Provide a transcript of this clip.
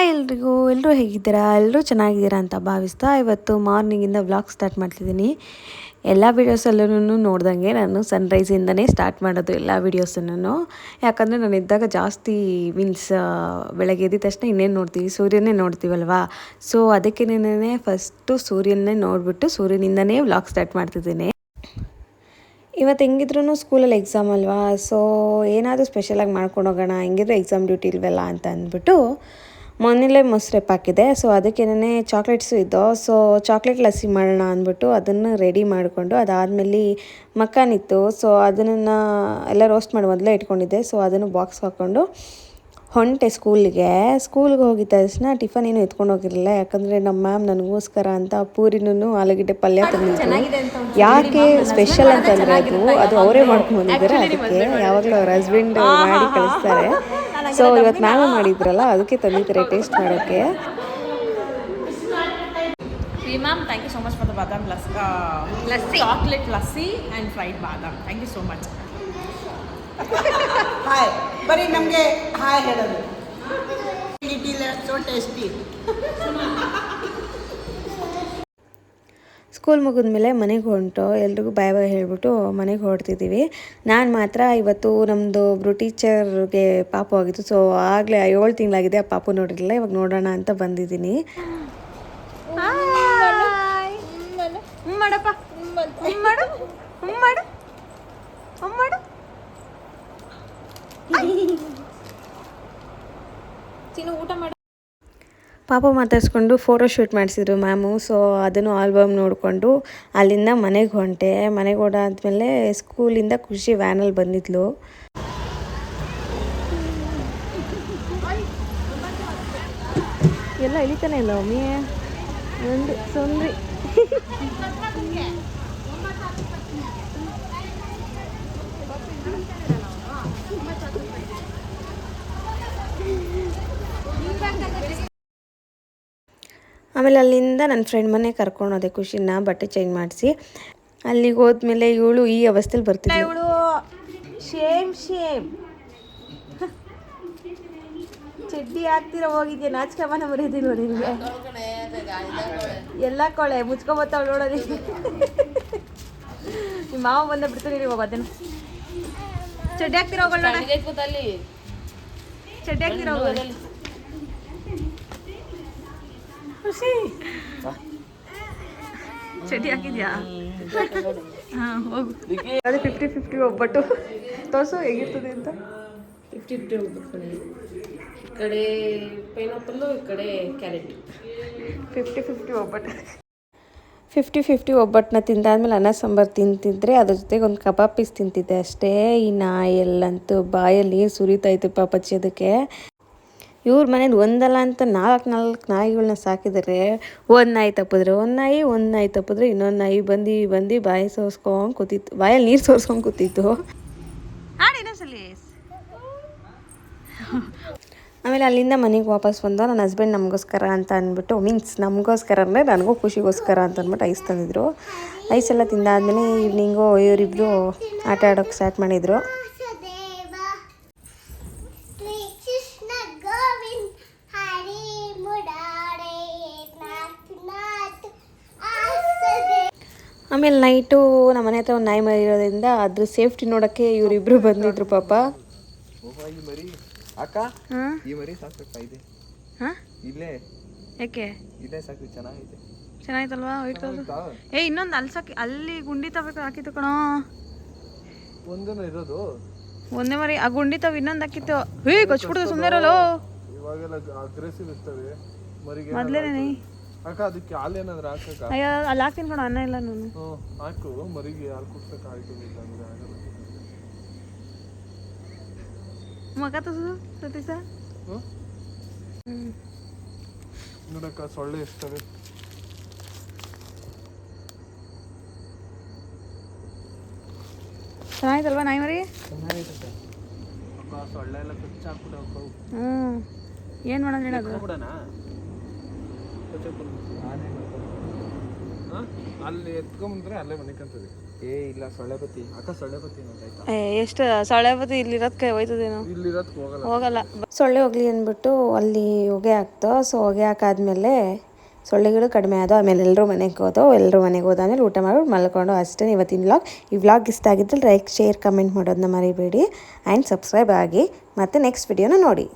Hi ಎಲ್ರಿಗೂ ಎಲ್ಲರೂ ಹೇಗಿದ್ದೀರಾ? ಎಲ್ಲರೂ ಚೆನ್ನಾಗಿದ್ದೀರಾ ಅಂತ ಭಾವಿಸ್ತಾ ಇವತ್ತು ಮಾರ್ನಿಂಗಿಂದ ವ್ಲಾಗ್ ಸ್ಟಾರ್ಟ್ ಮಾಡ್ತಿದ್ದೀನಿ. ಎಲ್ಲ ವೀಡಿಯೋಸಲ್ಲೂ ನೋಡ್ದಂಗೆ ನಾನು ಸನ್ರೈಸಿಂದನೇ ಸ್ಟಾರ್ಟ್ ಮಾಡೋದು ಎಲ್ಲ ವೀಡಿಯೋಸನ್ನು ಯಾಕಂದರೆ ನಾನು ಇದ್ದಾಗ ಜಾಸ್ತಿ ಮೀನ್ಸ್ ಬೆಳಗ್ಗೆ ಎದ್ದ ತಕ್ಷಣ ಇನ್ನೇನು ನೋಡ್ತೀವಿ? ಸೂರ್ಯನೇ ನೋಡ್ತೀವಲ್ವಾ? ಸೊ ಅದಕ್ಕೇನೇ ಫಸ್ಟು ಸೂರ್ಯನೇ ನೋಡಿಬಿಟ್ಟು ಸೂರ್ಯನಿಂದನೇ ವ್ಲಾಗ್ ಸ್ಟಾರ್ಟ್ ಮಾಡ್ತಿದ್ದೀನಿ. ಇವತ್ತು ಹೆಂಗಿದ್ರು ಸ್ಕೂಲಲ್ಲಿ ಎಕ್ಸಾಮ್ ಅಲ್ವಾ? ಸೊ ಏನಾದರೂ ಸ್ಪೆಷಲಾಗಿ ಮಾಡ್ಕೊಂಡು ಹೋಗೋಣ, ಹೆಂಗಿದ್ರು ಎಕ್ಸಾಮ್ ಡ್ಯೂಟಿ ಇಲ್ವಲ್ಲ ಅಂತ ಅಂದ್ಬಿಟ್ಟು ಮೊನ್ನೆಲೇ ಮೊಸರೆಪ್ ಹಾಕಿದೆ. ಸೊ ಅದಕ್ಕೇನೆ ಚಾಕ್ಲೇಟ್ಸು ಇದ್ದೋ ಸೊ ಚಾಕ್ಲೇಟ್ ಲಸ್ಸಿ ಮಾಡೋಣ ಅಂದ್ಬಿಟ್ಟು ಅದನ್ನು ರೆಡಿ ಮಾಡಿಕೊಂಡು ಅದಾದಮೇಲೆ ಮಕ್ಕಾನಿತ್ತು ಸೊ ಅದನ್ನು ಎಲ್ಲ ರೋಸ್ಟ್ ಮಾಡಿ ಮೊದಲೇ ಇಟ್ಕೊಂಡಿದ್ದೆ. ಸೊ ಅದನ್ನು ಬಾಕ್ಸ್ ಹಾಕ್ಕೊಂಡು ಹೊಂಟೆ ಸ್ಕೂಲ್ಗೆ. ಸ್ಕೂಲ್ಗೆ ಹೋಗಿದ್ದ ತಕ್ಷಣ ಟಿಫನ್ ಏನು ಎತ್ಕೊಂಡು ಹೋಗಿರಲಿಲ್ಲ. ಯಾಕಂದರೆ ನಮ್ಮ ಮ್ಯಾಮ್ ನನಗೋಸ್ಕರ ಅಂತ ಪೂರಿನೂ ಆಲೂಗಡ್ಡೆ ಪಲ್ಯ ತಂದಿದ್ರು. ಯಾಕೆ ಸ್ಪೆಷಲ್ ಅಂತಂದರೆ ಅದು ಅದು ಅವರೇ ಮಾಡ್ಕೊಂಡು ಬಂದಿದ್ದಾರೆ. ಅದಕ್ಕೆ ಯಾವಾಗಲೂ ಅವ್ರ ಹಸ್ಬೆಂಡ್ ಮಾಡಿ ಕಳಿಸ್ತಾರೆ. ಸೊ ಇವತ್ತು ಮ್ಯಾಮ್ ಮಾಡಿದ್ರಲ್ಲ ಅದಕ್ಕೆ ತಂದಿದ್ದೀರಿ ಟೇಸ್ಟ್ ಮಾಡೋಕ್ಕೆ. Ma'am thank you so much for the badam ಲಸ್ಕಾ lassi. Chocolate lassi and fried badam. Thank you so much hi ಬರೀ ನಮಗೆ ಹಾಯ್ ಹೇಳೋದು. ಸೊ ಟೇಸ್ಟಿ ಸ್ಕೂಲ್ ಮುಗಿದ ಮೇಲೆ ಮನೆಗೆ ಹೊಂಟು. ಎಲ್ರಿಗೂ ಬಾಯ್ ಬಾಯ್ ಹೇಳ್ಬಿಟ್ಟು ಮನೆಗೆ ಹೊರಡ್ತಿದ್ದೀವಿ ನಾನು ಮಾತ್ರ ಇವತ್ತು ನಮ್ಮದು ಒಬ್ಬರು ಟೀಚರ್ಗೆ ಪಾಪು ಆಗಿತ್ತು ಸೊ ಆಗಲೇ ಏಳು ತಿಂಗಳಾಗಿದೆ ಆ ಪಾಪು ನೋಡಿರಲಿಲ್ಲ. ಇವಾಗ ನೋಡೋಣ ಅಂತ ಬಂದಿದ್ದೀನಿ. ಮಾಡಪ್ಪ. ಮಾಡು. ಮಾಡು. ಮಾಡು. ಚಿನ್ನು ಊಟ ಮಾಡು. ಪಾಪ ಮಾತಾಡಿಸ್ಕೊಂಡು ಫೋಟೋ ಶೂಟ್ ಮಾಡಿಸಿದ್ರು ಮ್ಯಾಮು. ಸೊ ಅದನ್ನು ಆಲ್ಬಮ್ ನೋಡಿಕೊಂಡು ಅಲ್ಲಿಂದ ಮನೆಗೆ ಹೊಂಟೆ. ಮನೆಗೆ ಓಡಾದ್ಮೇಲೆ ಸ್ಕೂಲಿಂದ ಖುಷಿ ವ್ಯಾನಲ್ಲಿ ಬಂದಿದ್ಲು. ಎಲ್ಲ ಇಳಿತಾನೆ ಇಲ್ಲ ಒಮ್ಮೆ? ಒಂದು ಸುಂದ್ರಿ. ಆಮೇಲೆ ಅಲ್ಲಿಂದ ನನ್ನ ಫ್ರೆಂಡ್ ಮನೆ ಕರ್ಕೊಂಡು ಹೋದೆ ಖುಷಿನ ಬಟ್ಟೆ ಚೇಂಜ್ ಮಾಡಿಸಿ. ಅಲ್ಲಿಗೆ ಹೋದ್ಮೇಲೆ ಇವಳು ಈ ಅವಸ್ಥೆಲಿ ಬರ್ತಿದ್ಳು ಇವಳು ಶೇಮ್ ಶೇಮ್ ಚಡ್ಡಿ ಹಾಕ್ತಿರ ಹೋಗಿದ್ಯಾ? ನಾಚ್ಕಮ್ಮ ನಮ್ಮ ಬರೆಯೋದಿಲ್ವ ನೋಡಿ ಎಲ್ಲ ಕೊಳೆ ಮುಚ್ಕೊಬತ್ತಾವ್ ನೋಡೋದಿ ನಿಮ್ಮ ಮಾವ ಬಂದ ಬಿಡ್ತೀನಿ ನೀವು ಅದನ್ನ. ಚಡ್ಡಿ ಹಾಕ್ತಿರ ಹೋಗೋಣ ಚಡ್ಡಿ ಹಾಕ್ತಿರ ಹೋಗೋಣ ಖುಷಿ ಚಟಿ ಹಾಕಿದ್ಯಾ ಹಾಂ ಹೋಗು ಅದೇ ಫಿಫ್ಟಿ ಫಿಫ್ಟಿ ಒಬ್ಬಟ್ಟು ತೋರ್ಸು ಹೇಗಿರ್ತದೆ ಅಂತ ಫಿಫ್ಟಿ ಫಿಫ್ಟಿ ಒಬ್ಬಟ್ಟು ಈ ಕಡೆ ಪೈನಾಪಲ್ಲು ಈ ಕಡೆ ಕ್ಯಾರೆಟ್ ಫಿಫ್ಟಿ ಫಿಫ್ಟಿ ಒಬ್ಬಟ್ಟು ಫಿಫ್ಟಿ ಫಿಫ್ಟಿ ಒಬ್ಬಟ್ಟನ್ನ ತಿಂದಾದ್ಮೇಲೆ ಅನ್ನ ಸಾಂಬಾರು ತಿಂತಿದ್ರೆ ಅದ್ರ ಜೊತೆಗೆ ಒಂದು ಕಬಾಬ್ ಪೀಸ್ ತಿಂತಿದ್ದೆ ಅಷ್ಟೇ ಈ ನಾಯಲ್ಲಂತೂ ಬಾಯಲ್ಲಿ ನೀರು ಪಾಪ ಪಾಪಚ್ಚಿ ಅದಕ್ಕೆ ಇವ್ರ ಮನೇಲಿ ಒಂದಲ್ಲ ಅಂತ ನಾಲ್ಕು ನಾಲ್ಕು ನಾಯಿಗಳನ್ನ ಸಾಕಿದರೆ ಒಂದು ನಾಯಿ ತಪ್ಪಿದ್ರೆ ಒಂದು ನಾಯಿ ಒಂದು ನಾಯಿ ತಪ್ಪಿದ್ರೆ ಇನ್ನೊಂದು ನಾಯಿ ಬಂದು ಬಂದು ಬಾಯಿ ಸೋಸ್ಕೊಂಡು ಕೂತಿತ್ತು. ಬಾಯಲ್ಲಿ ನೀರು ಸೋಸ್ಕೊಂಡು ಕೂತಿತ್ತು. ಆಮೇಲೆ ಅಲ್ಲಿಂದ ಮನೆಗೆ ವಾಪಸ್ ಬಂದ ನನ್ನ ಹಸ್ಬೆಂಡ್ ನಮಗೋಸ್ಕರ ಅಂತ ಅಂದ್ಬಿಟ್ಟು ಮೀನ್ಸ್ ನಮಗೋಸ್ಕರ ಅಂದರೆ ನನಗೂ ಖುಷಿಗೋಸ್ಕರ ಅಂತ ಅಂದ್ಬಿಟ್ಟು ಐಸ್ ತಂದಿದ್ರು. ಐಸ್ ಎಲ್ಲ ತಿಂದಾದ್ಮೇಲೆ ಈವ್ನಿಂಗು ಇವರಿಬ್ಬರು ಆಟ ಆಡೋಕ್ಕೆ ಸ್ಟಾರ್ಟ್ ಮಾಡಿದರು. ಆಮೇಲೆ ನೈಟು ನಮ್ಮ ಮನೆ ಹತ್ರ ಒಂದು ನಾಯಿ ಮರಿ ಇರೋದ್ರಿಂದ ಅದ್ರ ಸೇಫ್ಟಿ ನೋಡೋಕ್ಕೆ ಇವರಿಬ್ರು ಬಂದಿದ್ರು ಪಾಪ. ಅಕ್ಕ ಈ ಮರಿ ಸಾಕ್ಬೇಕಾ ಇದೆ? ಹಾಂ? ಇಲ್ಲೇ. ಯಾಕೆ? ಇಲ್ಲೇ ಸಾಕು ಚೆನ್ನಾಗಿದೆ ವೈಟ್ ಕಲರ್ ಏ ಇನ್ನೊಂದು ಅಲ್ಲಿ ಸಾಕಿ ಅಲ್ಲಿ ಗುಂಡಿ ತಗೋಬೇಕು ಹಾಕಿತ್ತು ಕಣೋ. ಒಂದನ ಇರೋದು? ಒಂದೇ ಮರಿ ಆ ಗುಂಡಿ ತವ ಇನ್ನೊಂದು ಹಾಕಿತ್ತು. ಹೇ ಕೊಚ್ಬಿಡ್ತು ಸುಮ್ಮನೆ ಇರಲ್ಲ ಇವಾಗೆಲ್ಲ ಅಗ್ರೆಸಿವ್ ಇರ್ತವೆ. ಮರಿಗೆ ಮೊದ್ಲೇನೆ ಅಕ್ಕ ಅದಕ್ಕೆ ಹಾಲು ಏನಾದ್ರು ಹಾಕಕ್ಕ? ಅಯ್ಯೋ ಅಲ್ಲಿ ಹಾಕ್ತೀನಿ ಕಣ ಅನ್ನ ಇಲ್ಲ ನಾನು. ಹ್ಞೂ ಹಾಕು. ಮರಿಗೆ ಹಾಲು ಕುಡ್ಸಕ್ಕೆ ಆಯ್ತು ಅಂದ್ರೆ ಆಗಲ್ಲ. ಮಗ ತಸು ಸತೀಶ ಹ್ಞೂ. ನೋಡಕ್ಕ ಸೊಳ್ಳೆ ಎಷ್ಟವೆ ಚೆನ್ನಾಗಿತ್ತಲ್ವಾ ನಾಯಿ ಮರಿ? ಸೊಳ್ಳೆ ಎಲ್ಲ ಕಚ್ಚಿ ಹಾಕ್ಬಿಟ್ಟು ಹ್ಞೂ. ಏನು ಮಾಡೋದು ಹೇಳೋದು ಬಿಡೋಣ ಅಲ್ಲಿ ಎತ್ಕೊಂಬಂದ್ರೆ ಅಲ್ಲೇ ಮನಿಕಂತದೆ ಏ ಇಲ್ಲ ಸೊಳ್ಳೆ ಬತ್ತಿ ಅಕ್ಕ ಸೊಳ್ಳೆ ಬತ್ತಿ ನೋಡಿ ಆಯ್ತಾ ಎಷ್ಟು ಸೊಳ್ಳೆ ಬತ್ತಿ ಇಲ್ಲಿರೋದಕ್ಕೆ ಹೋಯ್ತದೇನೋ ಇಲ್ಲಿರೋದಕ್ಕೆ ಹೋಗಲ್ಲ. ಹೋಗಲ್ಲ. ಸೊಳ್ಳೆ ಹೋಗ್ಲಿ ಅಂದ್ಬಿಟ್ಟು ಅಲ್ಲಿ ಹೊಗೆ ಹಾಕ್ತೋ ಸೊ ಹೊಗೆ ಹಾಕಾದ್ಮೇಲೆ ಸೊಳ್ಳೆಗಳು ಕಡಿಮೆ ಆದವು ಆಮೇಲೆ ಎಲ್ಲರೂ ಮನೆಗೆ ಹೋದೋ ಎಲ್ಲರೂ ಮನೆಗೆ ಹೋದಾದ್ಮೇಲೆ ಊಟ ಮಾಡ್ಬಿಟ್ಟು ಮಲ್ಕೊಂಡು ಅಷ್ಟೇ ಇವತ್ತಿನ ವ್ಲಾಗ್ ಈ ವ್ಲಾಗ್ ಇಷ್ಟ ಆಗಿದ್ದಲ್ಲಿ ಲೈಕ್ ಶೇರ್ ಕಮೆಂಟ್ ಮಾಡೋದನ್ನ ಮರಿಬೇಡಿ. ಆ್ಯಂಡ್ ಸಬ್ಸ್ಕ್ರೈಬ್ ಆಗಿ ಮತ್ತು ನೆಕ್ಸ್ಟ್ ವಿಡಿಯೋನ ನೋಡಿ.